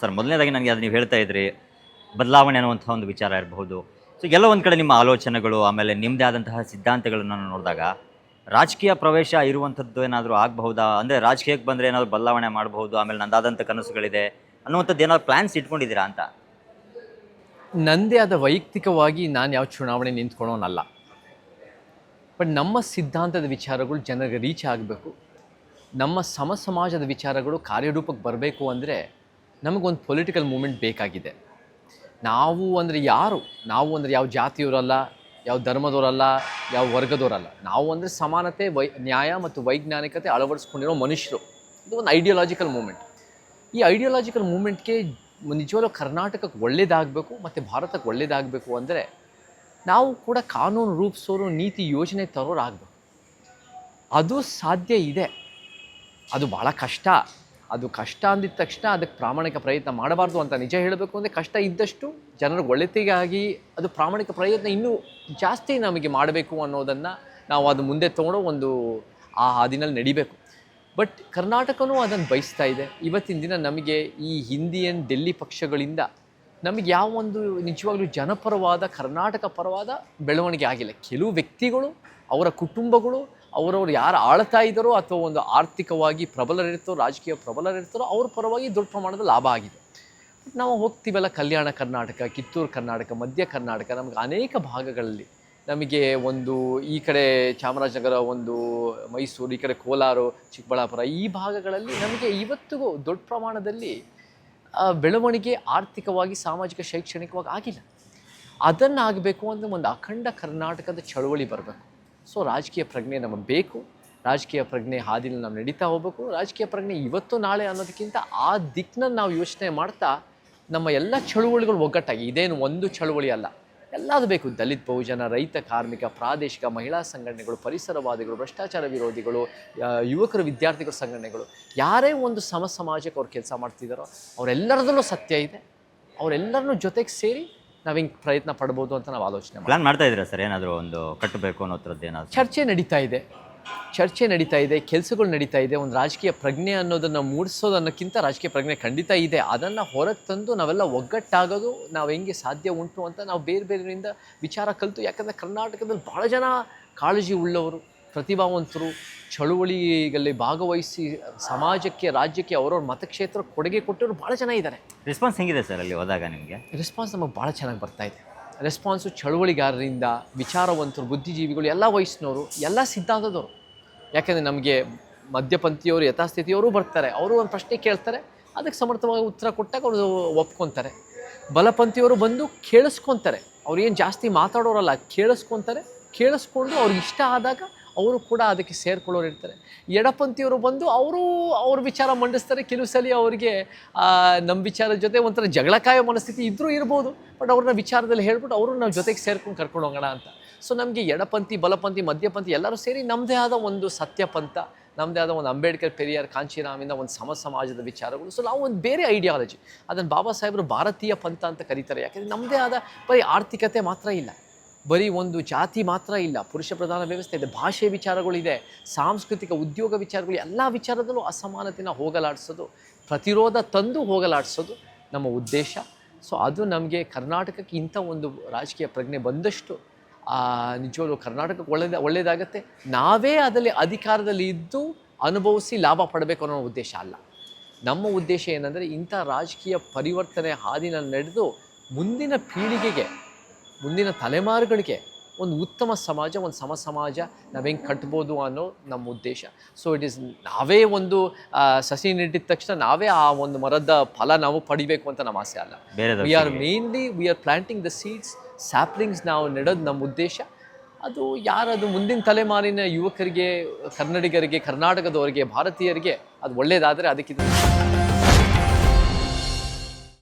Sir, ಮೊದಲನೇದಾಗಿ ನನಗೆ ಅದು ನೀವು ಹೇಳ್ತಾ ಇದ್ರಿ, ಬದಲಾವಣೆ ಅನ್ನುವಂಥ ಒಂದು ವಿಚಾರ ಇರಬಹುದು. ಸೊ ಎಲ್ಲ ಒಂದು ಕಡೆ ನಿಮ್ಮ ಆಲೋಚನೆಗಳು, ಆಮೇಲೆ ನಿಮ್ಮದೇ ಆದಂತಹ ಸಿದ್ಧಾಂತಗಳನ್ನು ನೋಡಿದಾಗ, ರಾಜಕೀಯ ಪ್ರವೇಶ ಇರುವಂಥದ್ದು ಏನಾದರೂ ಆಗಬಹುದಾ? ಅಂದರೆ ರಾಜಕೀಯಕ್ಕೆ ಬಂದರೆ ಏನಾದರೂ ಬದಲಾವಣೆ ಮಾಡಬಹುದು, ಆಮೇಲೆ ನಂದಾದಂಥ ಕನಸುಗಳಿದೆ ಅನ್ನುವಂಥದ್ದು ಏನಾದ್ರು ಪ್ಲ್ಯಾನ್ಸ್ ಇಟ್ಕೊಂಡಿದ್ದೀರಾ ಅಂತ? ನಂದೇ ಆದ ವೈಯಕ್ತಿಕವಾಗಿ ನಾನು ಯಾವ ಚುನಾವಣೆ ನಿಂತ್ಕೊಳ್ಳೋನಲ್ಲ ಬಟ್ ನಮ್ಮ ಸಿದ್ಧಾಂತದ ವಿಚಾರಗಳು ಜನರಿಗೆ ರೀಚ್ ಆಗಬೇಕು. ನಮ್ಮ ಸಮ ಸಮಾಜದ ವಿಚಾರಗಳು ಕಾರ್ಯರೂಪಕ್ಕೆ ಬರಬೇಕು ಅಂದರೆ ನಮಗೊಂದು ಪೊಲಿಟಿಕಲ್ ಮೂಮೆಂಟ್ ಬೇಕಾಗಿದೆ. ನಾವು ಅಂದರೆ ಯಾರು? ನಾವು ಅಂದರೆ ಯಾವ ಜಾತಿಯವರಲ್ಲ, ಯಾವ ಧರ್ಮದವರಲ್ಲ, ಯಾವ ವರ್ಗದವರಲ್ಲ. ನಾವು ಅಂದರೆ ಸಮಾನತೆ, ವೈ, ನ್ಯಾಯ ಮತ್ತು ವೈಜ್ಞಾನಿಕತೆ ಅಳವಡಿಸ್ಕೊಂಡಿರೋ ಮನುಷ್ಯರು. ಇದು ಒಂದು ಐಡಿಯಾಲಜಿಕಲ್ ಮೂಮೆಂಟ್ ಈ ಐಡಿಯಾಲಜಿಕಲ್ ಮೂಮೆಂಟ್ಗೆ ನಿಜವಾಗ್ಲೂ ಕರ್ನಾಟಕಕ್ಕೆ ಒಳ್ಳೇದಾಗಬೇಕು ಮತ್ತು ಭಾರತಕ್ಕೆ ಒಳ್ಳೇದಾಗಬೇಕು ಅಂದರೆ ನಾವು ಕೂಡ ಕಾನೂನು ರೂಪಿಸೋರು, ನೀತಿ ಯೋಜನೆ ತರೋರು ಆಗಬೇಕು ಅದು ಸಾಧ್ಯ ಇದೆ. ಅದು ಭಾಳ ಕಷ್ಟ. ಅದು ಕಷ್ಟ ಅಂದಿದ ತಕ್ಷಣ ಅದಕ್ಕೆ ಪ್ರಾಮಾಣಿಕ ಪ್ರಯತ್ನ ಮಾಡಬಾರ್ದು ಅಂತ ನಿಜ ಹೇಳಬೇಕು ಅಂದರೆ ಕಷ್ಟ ಇದ್ದಷ್ಟು ಜನರ ಒಳಿತಿಗಾಗಿ ಅದು ಪ್ರಾಮಾಣಿಕ ಪ್ರಯತ್ನ ಇನ್ನೂ ಜಾಸ್ತಿ ನಮಗೆ ಮಾಡಬೇಕು ಅನ್ನೋದನ್ನು ನಾವು ಅದು ಮುಂದೆ ತೊಗೊಂಡು ಒಂದು ಆ ಹಾದಿನಲ್ಲಿ ನಡಿಬೇಕು. ಬಟ್ ಕರ್ನಾಟಕನೂ ಅದನ್ನು ಬಯಸ್ತಾ ಇದೆ. ಇವತ್ತಿನ ದಿನ ನಮಗೆ ಈ ಹಿಂದಿಯನ್ ಡೆಲ್ಲಿ ಪಕ್ಷಗಳಿಂದ ನಮಗೆ ಯಾವ ಒಂದು ನಿಜವಾಗ್ಲೂ ಜನಪರವಾದ, ಕರ್ನಾಟಕ ಪರವಾದ ಬೆಳವಣಿಗೆ ಆಗಿಲ್ಲ. ಕೆಲವು ವ್ಯಕ್ತಿಗಳು, ಅವರ ಕುಟುಂಬಗಳು ಅವರವ್ರು ಯಾರು ಆಳ್ತಾ ಇದ್ದಾರೋ ಅಥವಾ ಒಂದು ಆರ್ಥಿಕವಾಗಿ ಪ್ರಬಲರಿರ್ತಾರೋ, ರಾಜಕೀಯ ಪ್ರಬಲರಿರ್ತಾರೋ, ಅವ್ರ ಪರವಾಗಿ ದೊಡ್ಡ ಪ್ರಮಾಣದ ಲಾಭ ಆಗಿದೆ. ನಾವು ಹೋಗ್ತೀವಲ್ಲ ಕಲ್ಯಾಣ ಕರ್ನಾಟಕ, ಕಿತ್ತೂರು ಕರ್ನಾಟಕ, ಮಧ್ಯ ಕರ್ನಾಟಕ, ನಮಗೆ ಅನೇಕ ಭಾಗಗಳಲ್ಲಿ. ನಮಗೆ ಒಂದು ಈ ಕಡೆ ಚಾಮರಾಜನಗರ, ಒಂದು ಮೈಸೂರು, ಈ ಕಡೆ ಕೋಲಾರ, ಚಿಕ್ಕಬಳ್ಳಾಪುರ, ಈ ಭಾಗಗಳಲ್ಲಿ ನಮಗೆ ಇವತ್ತಿಗೂ ದೊಡ್ಡ ಪ್ರಮಾಣದಲ್ಲಿ ಬೆಳವಣಿಗೆ ಆರ್ಥಿಕವಾಗಿ, ಸಾಮಾಜಿಕ, ಶೈಕ್ಷಣಿಕವಾಗಿ ಆಗಿಲ್ಲ. ಅದನ್ನಾಗಬೇಕು ಅಂದರೆ ಒಂದು ಅಖಂಡ ಕರ್ನಾಟಕದ ಚಳುವಳಿ ಬರಬೇಕು. ಸೊ ರಾಜಕೀಯ ಪ್ರಜ್ಞೆ ನಮಗೆ ಬೇಕು. ರಾಜಕೀಯ ಪ್ರಜ್ಞೆ ಹಾದಿಲಿ ನಾವು ನಡೀತಾ ಹೋಗ್ಬೇಕು. ರಾಜಕೀಯ ಪ್ರಜ್ಞೆ ಇವತ್ತು ನಾಳೆ ಅನ್ನೋದಕ್ಕಿಂತ ಆ ದಿಕ್ಕನ್ನ ನಾವು ಯೋಚನೆ ಮಾಡ್ತಾ ನಮ್ಮ ಎಲ್ಲ ಚಳುವಳಿಗಳು ಒಗ್ಗಟ್ಟಾಗಿ, ಇದೇನು ಒಂದು ಚಳುವಳಿ ಅಲ್ಲ, ಎಲ್ಲದು ಬೇಕು. ದಲಿತ, ಬಹುಜನ, ರೈತ, ಕಾರ್ಮಿಕ, ಪ್ರಾದೇಶಿಕ, ಮಹಿಳಾ ಸಂಘಟನೆಗಳು, ಪರಿಸರವಾದಿಗಳು, ಭ್ರಷ್ಟಾಚಾರ ವಿರೋಧಿಗಳು ಯುವಕರ, ವಿದ್ಯಾರ್ಥಿಗಳ ಸಂಘಟನೆಗಳು, ಯಾರೇ ಒಂದು ಸಮ ಸಮಾಜಕ್ಕೆ ಅವ್ರು ಕೆಲಸ ಮಾಡ್ತಿದ್ದಾರೋ ಅವರೆಲ್ಲರದಲ್ಲೂ ಸತ್ಯ ಇದೆ. ಅವರೆಲ್ಲರನ್ನೂ ಜೊತೆಗೆ ಸೇರಿ ನಾವು ಹಿಂಗೆ ಪ್ರಯತ್ನ ಪಡ್ಬೋದು ಅಂತ ನಾವು ಆಲೋಚನೆ ಮಾಡಿ ಪ್ಲಾನ್ ಮಾಡ್ತಾ ಇದ್ದೀರಾ ಸರ್? ಏನಾದರೂ ಒಂದು ಕಟ್ಟಬೇಕು ಅನ್ನೋ ಥರದ್ದು ಏನಾದರೂ? ಚರ್ಚೆ ನಡೀತಾ ಇದೆ. ಚರ್ಚೆ ನಡೀತಾ ಇದೆ ಕೆಲಸಗಳು ನಡೀತಾ ಇದೆ ಒಂದು ರಾಜಕೀಯ ಪ್ರಜ್ಞೆ ಅನ್ನೋದನ್ನು ಮೂಡಿಸೋದನ್ನಕ್ಕಿಂತ ರಾಜಕೀಯ ಪ್ರಜ್ಞೆ ಖಂಡಿತ ಇದೆ. ಅದನ್ನು ಹೊರಗೆ ತಂದು ನಾವೆಲ್ಲ ಒಗ್ಗಟ್ಟಾಗೋದು ನಾವು ಹೆಂಗೆ ಸಾಧ್ಯ ಉಂಟು ಅಂತ ನಾವು ಬೇರೆ ಬೇರೆಯಿಂದ ವಿಚಾರ ಕಲಿತು ಯಾಕಂದರೆ ಕರ್ನಾಟಕದಲ್ಲಿ ಭಾಳ ಜನ ಕಾಳಜಿ ಉಳ್ಳವರು. ಪ್ರತಿಭಾವಂತರು ಚಳುವಳಿಗಳಲ್ಲಿ ಭಾಗವಹಿಸಿ ಸಮಾಜಕ್ಕೆ ರಾಜ್ಯಕ್ಕೆ ಅವರವ್ರ ಮತಕ್ಷೇತ್ರ ಕೊಡುಗೆ ಕೊಟ್ಟವರು ಭಾಳ ಜನ ಇದ್ದಾರೆ ರೆಸ್ಪಾನ್ಸ್ ಹೆಂಗಿದೆ ಸರ್ ಅಲ್ಲಿ ಹೋದಾಗ ನಿಮಗೆ? ರೆಸ್ಪಾನ್ಸ್ ನಮಗೆ ಭಾಳ ಚೆನ್ನಾಗಿ ಬರ್ತಾ ಇದೆ. ರೆಸ್ಪಾನ್ಸು ಚಳುವಳಿಗಾರರಿಂದ ವಿಚಾರವಂತರು ಬುದ್ಧಿಜೀವಿಗಳು ಎಲ್ಲ ವಯಸ್ಸಿನವರು ಎಲ್ಲ ಸಿದ್ಧಾಂತದವರು. ಯಾಕೆಂದರೆ ನಮಗೆ ಮಧ್ಯಪಂಥಿಯವರು ಯಥಾಸ್ಥಿತಿಯವರು ಬರ್ತಾರೆ. ಅವರು ಒಂದು ಪ್ರಶ್ನೆ ಕೇಳ್ತಾರೆ ಅದಕ್ಕೆ ಸಮರ್ಥವಾಗಿ ಉತ್ತರ ಕೊಟ್ಟಾಗ ಅವರು ಒಪ್ಕೊತಾರೆ. ಬಲಪಂಥಿಯವರು ಬಂದು ಕೇಳಿಸ್ಕೊತಾರೆ. ಅವ್ರು ಏನು ಜಾಸ್ತಿ ಮಾತಾಡೋರಲ್ಲ ಕೇಳಿಸ್ಕೊತಾರೆ. ಕೇಳಿಸ್ಕೊಂಡು ಅವ್ರಿಗೆ ಇಷ್ಟ ಆದಾಗ ಅವರು ಕೂಡ ಅದಕ್ಕೆ ಸೇರ್ಕೊಳ್ಳೋರು ಇರ್ತಾರೆ. ಎಡಪಂಥಿಯವರು ಬಂದು ಅವರು ಅವ್ರ ವಿಚಾರ ಮಂಡಿಸ್ತಾರೆ. ಕೆಲವು ಸಲ ಅವರಿಗೆ ನಮ್ಮ ವಿಚಾರದ ಜೊತೆ ಒಂಥರ ಜಗಳಕಾಯ ಮನಸ್ಥಿತಿ ಇದ್ರೂ ಇರ್ಬೋದು. ಬಟ್ ಅವ್ರನ್ನ ವಿಚಾರದಲ್ಲಿ ಹೇಳ್ಬಿಟ್ಟು ಅವರು ನಾವು ಜೊತೆಗೆ ಸೇರ್ಕೊಂಡು ಕರ್ಕೊಂಡು ಹೋಗೋಣ ಅಂತ. ಸೊ ನಮಗೆ ಎಡಪಂಥಿ, ಬಲಪಂಥಿ, ಮಧ್ಯಪಂಥಿ ಎಲ್ಲರೂ ಸೇರಿ ನಮ್ಮದೇ ಆದ ಒಂದು ಸತ್ಯಪಂಥ ನಮ್ಮದೇ ಆದ ಒಂದು ಅಂಬೇಡ್ಕರ್, ಪೆರಿಯಾರ್, ಕಾಂಚೀರಾಮಿಂದ ಒಂದು ಸಮ ಸಮಾಜದ ವಿಚಾರಗಳು. ಸೊ ನಾವು ಒಂದು ಬೇರೆ ಐಡಿಯಾಲಜಿ ಅದನ್ನು ಬಾಬಾ ಸಾಹೇಬರು ಭಾರತೀಯ ಪಂಥ ಅಂತ ಕರೀತಾರೆ. ಯಾಕೆಂದರೆ ನಮ್ಮದೇ ಆದ ಬರೀ ಆರ್ಥಿಕತೆ ಮಾತ್ರ ಇಲ್ಲ. ಬರೀ ಒಂದು ಜಾತಿ ಮಾತ್ರ ಇಲ್ಲ, ಪುರುಷ ಪ್ರಧಾನ ವ್ಯವಸ್ಥೆ ಇದೆ, ಭಾಷೆ ವಿಚಾರಗಳಿದೆ, ಸಾಂಸ್ಕೃತಿಕ ಉದ್ಯೋಗ ವಿಚಾರಗಳು, ಎಲ್ಲ ವಿಚಾರದಲ್ಲೂ ಅಸಮಾನತೆನ ಹೋಗಲಾಡಿಸೋದು, ಪ್ರತಿರೋಧ ತಂದು ಹೋಗಲಾಡಿಸೋದು ನಮ್ಮ ಉದ್ದೇಶ. ಸೊ ಅದು ನಮಗೆ ಕರ್ನಾಟಕಕ್ಕೆ ಇಂಥ ಒಂದು ರಾಜಕೀಯ ಪ್ರಜ್ಞೆ ಬಂದಷ್ಟು ನಿಜವಾಗ್ಲೂ ಕರ್ನಾಟಕಕ್ಕೆ ಒಳ್ಳೆಯದ ಒಳ್ಳೆಯದಾಗತ್ತೆ ನಾವೇ ಅದರಲ್ಲಿ ಅಧಿಕಾರದಲ್ಲಿ ಇದ್ದು ಅನುಭವಿಸಿ ಲಾಭ ಪಡಬೇಕು ಅನ್ನೋ ಉದ್ದೇಶ ಅಲ್ಲ. ನಮ್ಮ ಉದ್ದೇಶ ಏನಂದರೆ ಇಂಥ ರಾಜಕೀಯ ಪರಿವರ್ತನೆ ಹಾದಿನ ನಡೆದು ಮುಂದಿನ ಪೀಳಿಗೆಗೆ ಮುಂದಿನ ತಲೆಮಾರುಗಳಿಗೆ ಒಂದು ಉತ್ತಮ ಸಮಾಜ ಒಂದು ಸಮ ಸಮಾಜ ನಾವು ಹೆಂಗೆ ಕಟ್ಬೋದು ಅನ್ನೋ ನಮ್ಮ ಉದ್ದೇಶ. ಸೊ ಇಟ್ ಈಸ್ ನಾವೇ ಒಂದು ಸಸಿ ನೆಟ್ಟಿದ ತಕ್ಷಣ ನಾವೇ ಆ ಒಂದು ಮರದ ಫಲ ನಾವು ಪಡಿಬೇಕು ಅಂತ ನಮ್ಮ ಆಸೆ ಅಲ್ಲ. We are mainly we are planting the seeds saplings ನಾವು ನೆಡೋದು ನಮ್ಮ ಉದ್ದೇಶ. ಅದು ಯಾರದು ಮುಂದಿನ ತಲೆಮಾರಿನ ಯುವಕರಿಗೆ ಕನ್ನಡಿಗರಿಗೆ ಕರ್ನಾಟಕದವರಿಗೆ ಭಾರತೀಯರಿಗೆ ಅದು ಒಳ್ಳೆಯದಾದರೆ ಅದಕ್ಕಿಂತ